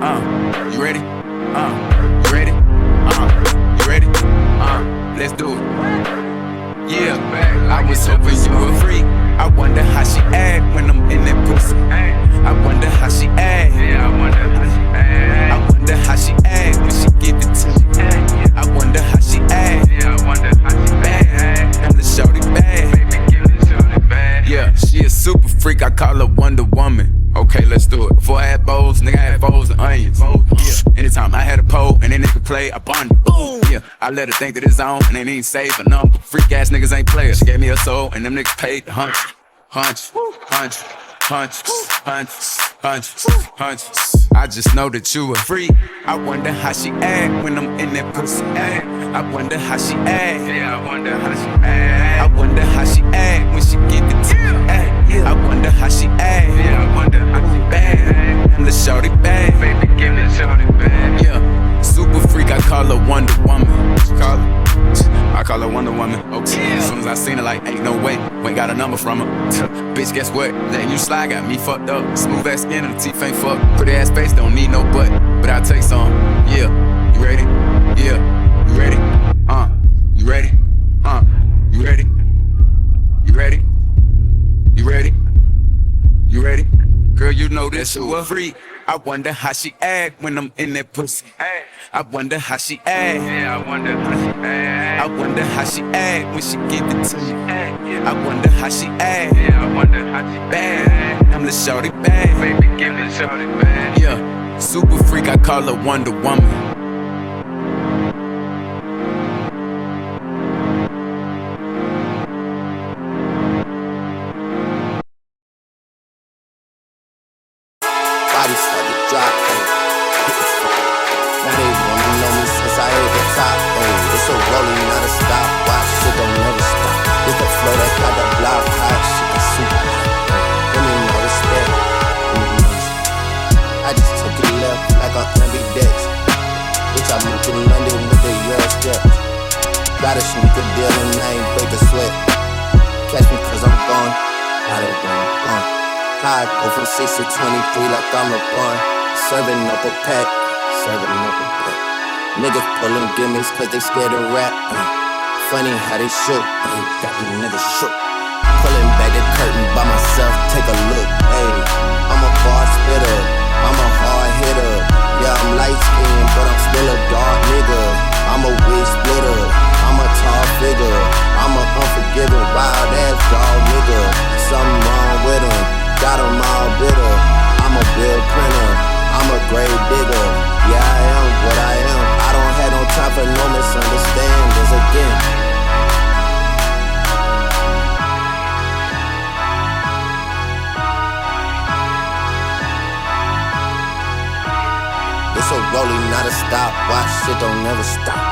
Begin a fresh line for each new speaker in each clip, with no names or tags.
Uh, you ready? Uh, you ready? Uh, you ready? Uh, let's do it. Yeah, I was hoping you were free. I wonder how she act when I'm in that pussy. I wonder how she act. Yeah, I wonder how she act. I wonder how she act when she give it to me. I wonder how she act. Yeah, I wonder how she act. I'm the shorty bad. Baby, give me shorty bad. Yeah, she a super freak. I call her Wonder Woman. Okay, let's do it. Before I had bowls, nigga, I had bowls and onions. Yeah, anytime I had a pole and then it could play, I bond. Boom. Yeah, I let her think that it's on and they ain't a number. Freak ass niggas ain't players. She gave me a soul and them niggas paid the hunch. Hunch, hunch, hunch, hunch, hunch, hunch. I just know that you a freak. I wonder how she act when I'm in that pussy. Act. I wonder how she act. Yeah, I wonder how she act. I wonder how she act when she get the tip. Act. Yeah. I wonder how she act. Yeah, I wonder how she bad. I'm the shorty bad. Baby, give me shorty bad. Yeah, super freak. I call her Wonder Woman. Call her. I call her Wonder Woman. Okay. As soon as I seen her, like, ain't no way. Ain't got a number from her. Bitch, guess what? Letting you slide got me fucked up. Smooth ass skin and the teeth ain't fucked. Pretty ass face don't need no butt, but I'll take some. Yeah, you ready? Yeah, you ready? Uh, you ready? Uh, you ready? Girl, you know this you a freak. I wonder how she act when I'm in that pussy. I wonder how she act. Yeah, I wonder how she act. I wonder how she act when she give it to me. I wonder how she act. Yeah, I wonder how she bad. I'm the shorty bad. Baby, give me shorty bad. Yeah, super freak. I call her Wonder Woman.
Got a sneaker deal and I ain't break a sweat. Catch me cause I'm gone. Out of gone, gone. High, go from 6 to 23 like I'm LeBron. Serving up a pack, serving up a pack. Niggas pulling gimmicks cause they scared of rap. uh. Funny how they shoot, uh, got me niggas shook. Pulling back the curtain by myself, take a look. Hey, I'm a bar spitter, I'm a hard hitter. Yeah, I'm light skinned, but I'm still a dark nigga. I'm a wig splitter, a tall figure. I'm a unforgiving, wild ass dog nigga. Something wrong with him, got him all bitter. I'm a bill printer, I'm a grave digger. Yeah, I am what I am. I don't have no time for no misunderstandings again. It's a rolling, not a stop. Watch shit don't never stop.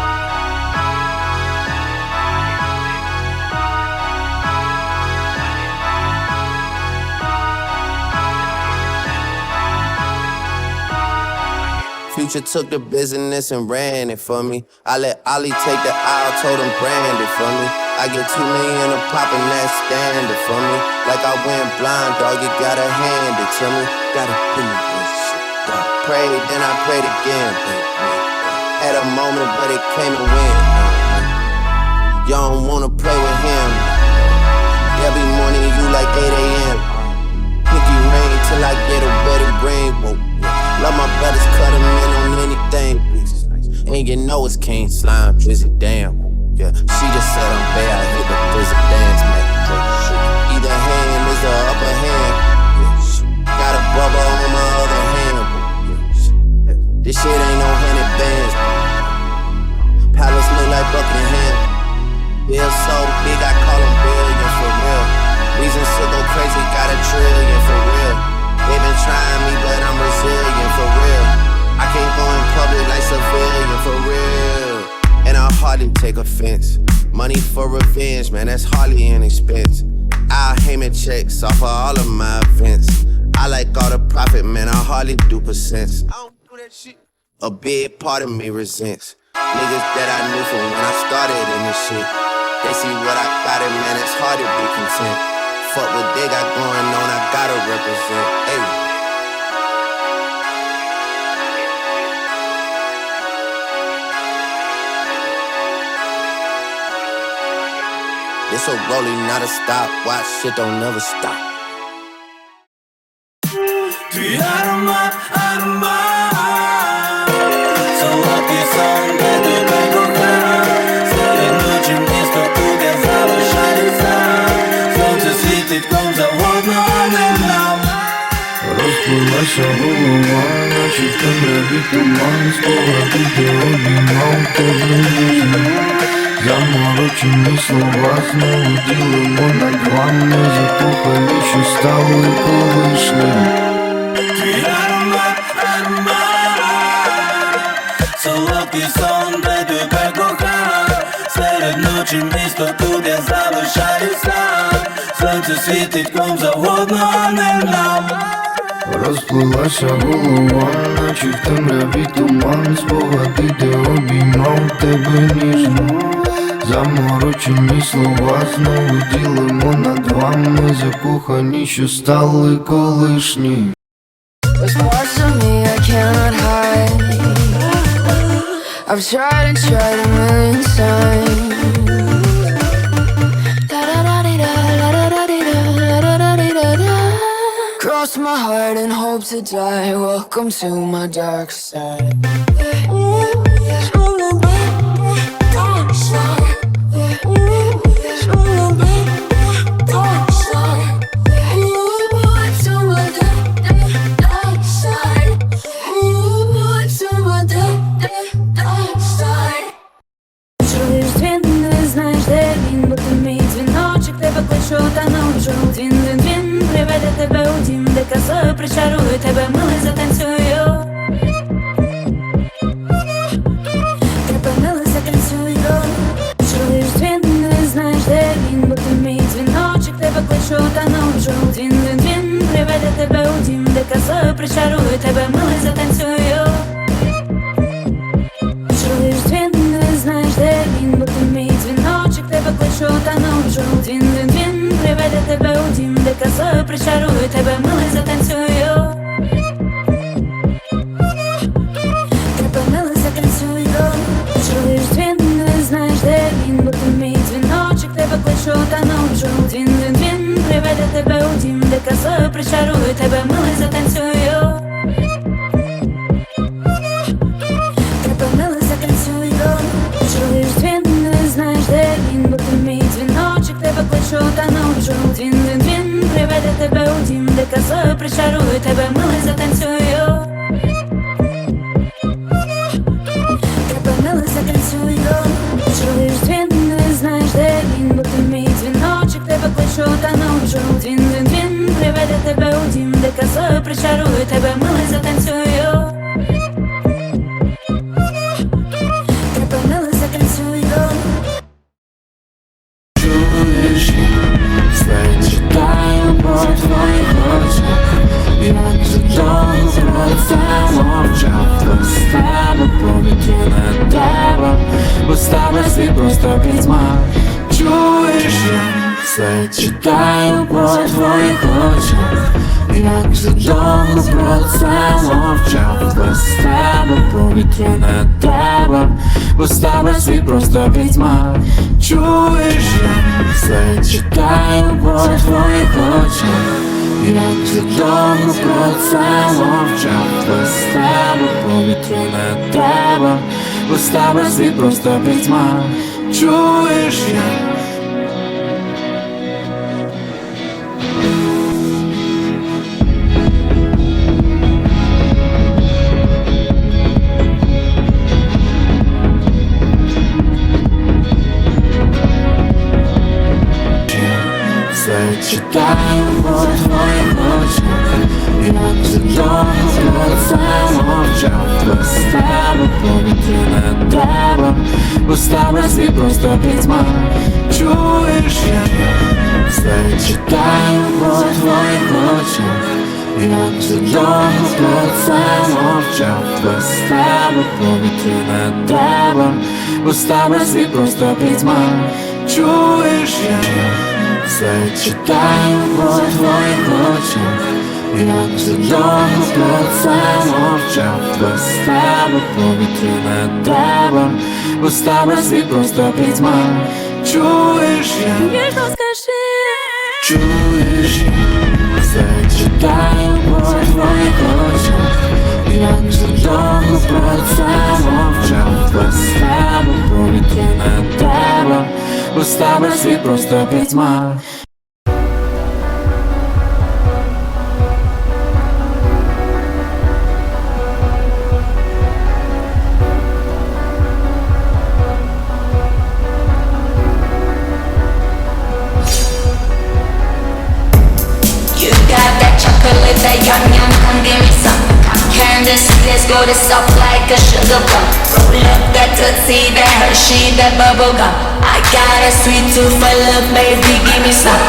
Future took the business and ran it for me. I let Ollie take the aisle, told him brand it for me. I get two million a pop and that's standard for me. Like I went blind, dog, you gotta hand it to me. Gotta put this shit down. Prayed, then I prayed again. Had a moment, but it came and went. Y'all don't wanna play with him. Every morning you like 8 a.m. Pinky rain till I get a wedding ring. Whoa. Love my brothers, cut them in on anything. And you know it's King Slime, Drizzy, damn. Yeah, she just said I'm bad, I hit the prison dance, man. Either hand is the upper hand. Yeah. Got a bubble on my other hand. Yeah. This shit ain't no hundred bands. Money for revenge, man, that's hardly an expense. I'll Heyman checks off of all of my events. I like all the profit, man, I hardly do percents. I don't do that shit. A big part of me resents niggas that I knew from when I started in this shit. They see what I got, and man, it's hard to be content. Fuck what they got going on, I gotta represent. Hey. It's a rolling, not a stop. Watch shit don't never stop.
Твій аромат, аромат Солодкий сон, де тебе кохаю Серед ночі місто, тут я залишаюся Сонце світить ком завгодно, а не нам
Розплилася голова, наче в темряві туман Спогади, де обіймав тебе ніжно Заморочені слова знову ділимо на два Ми закохані, що стали колишні
Твій аромат, аромат Солодкий сон, де тебе кохаю Серед ночі місто, тут я залишаюся Сонце світить ком завгодно, а не нам
Розплилася голова, наче в темряві туман. Спогади, де обіймав тебе ніжно Заморочені слова знову ділимо на два Ми закохані, що стали колишні.
I've tried and tried a million times. Cross my heart and hope to die. Welcome to my dark side.
Причарую тебе, милий затанцюю. Тебе милий затанцюю. Чуєш дзвін, не знаєш, де він, бо ти мій дзвіночок, тебе кличу та ночу. Дзвін, дзвін, дзвін, приведе тебе у дім, де красою причарую тебе, милий затанцюю. Чуєш дзвін, не знаєш, де він, бо ти мій дзвіночок, тебе кличу та ночу. Дзвін, дзвін, дзвін, приведе тебе у дім, де красою причарую тебе, милий причарую тебе, милий затанцюю. Тебе милий затанцюю Чуєш дзвін, не знаєш, бо ти мій дзвіночок, тебе кличу та ночу. Дзвін, приведе тебе у дім, де красою причарую тебе, милий затанцюю. Тебе милий затанцюю Чуєш дзвін, не знаєш, де він, бо ти мій дзвіночок, тебе кличу та ночу. Тебе у дім, де казою причарую тебе, милий затанцюю.
Читаю по твоїх очах. Як же довго про це мовчав? Без тебе повітряне дерево Без тебе світ просто пітьма Чуєш, я все читаю по твоїх очах. Як же довго про це мовчав? Без тебе повітря повітряне дерево Без тебе світ просто пітьма Чуєш, дерево Без світ просто пітьма. Чуєш, я все читаю по твоїх очах. Як же довго про це мовчав? Без тебе повітряне дерево Без тебе світ просто пітьма. Чуєш, я все читаю по твоїх очах Як же довго про це мовчав? Без тебе повітряне дерево Без тебе світ просто пітьма. Чуєш я,
скажи.
Чуєш я, все читаю по твоїх очах, як же довго про це мовчав, без тебе повітря не треба, без тебе світ просто пітьма.
Got that chocolate, that yum yum, come give me some. Candace, let's go to soft like a sugar plum. Roll up that tootsie, that Hershey, that bubble gum. I got a sweet tooth for love, baby, give me some.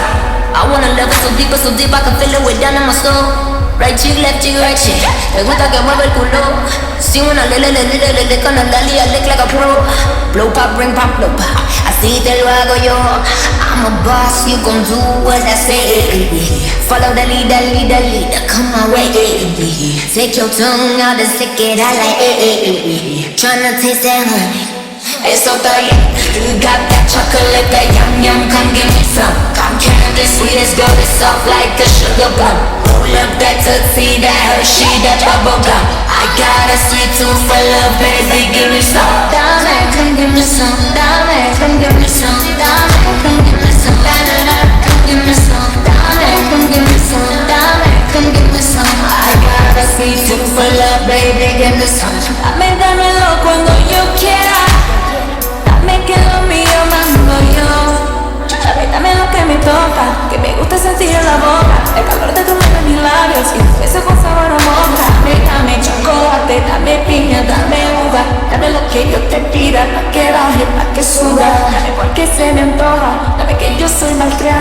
I wanna love it so deep, so deep I can feel it way down in my soul. Right cheek, left cheek, right cheek. Me gusta que mueve el culo. Si una le le le le con I lick like a pro. Blow pop, ring pop, blow pop. Así te lo hago yo. I'm a boss, you gon' do what I say. Follow the leader, leader, leader, come my way. Take your tongue out and stick it out like. Eh, eh, eh, Tryna taste that honey. It's so bien. You got that chocolate, that yum yum, come give me some. Come candy sweet as gold, it's soft like a sugar plum. Roll up that tootsie, that Hershey, that bubble gum. I got a sweet tooth for love, baby, give me some. Dame, come give me some. Dame, come give me some. Dame, come give me some. Come give me some. Dame, come give me some. Dame, come give me some.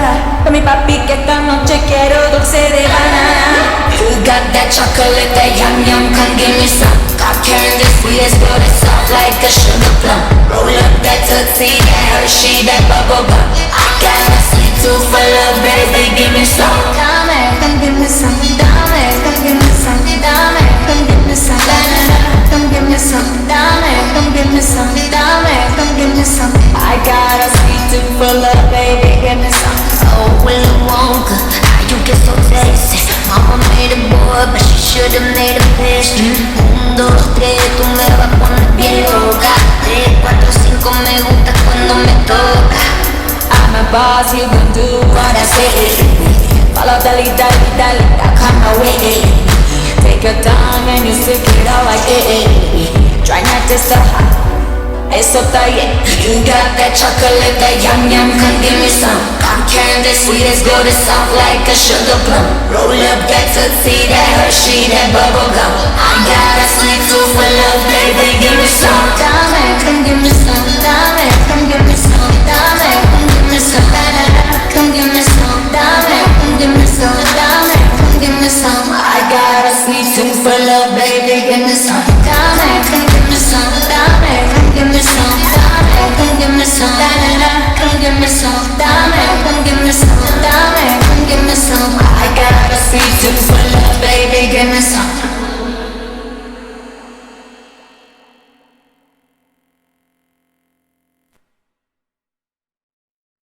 Soy malcriada Dame papi que esta noche quiero dulce de banana
You got that chocolate, that yum yum, come give me some. Got candy sweet as gold, it's soft like a sugar plum. Roll up that tootsie, that Hershey, that bubble gum. I got a sweet tooth for love, baby, give me some.
Dame, come give me some. Dame, come give me some. Dame, come give me some. Da-da-da, Come give me some. Dame, come give me some. Dame, come give me some. Boss, you can do what I say. Follow the leader, leader, leader, come my way. Take your time and you stick it out like it. Try not to stop. Eso está bien.
You got that chocolate, that yum yum, come give me some. Got candy sweet as gold, it's soft like a sugar plum. Roll up that tootsie, that Hershey, that bubble gum. I got a sweet tooth for love, baby, give me some.
Come. Dame, come give me some. Dame, come give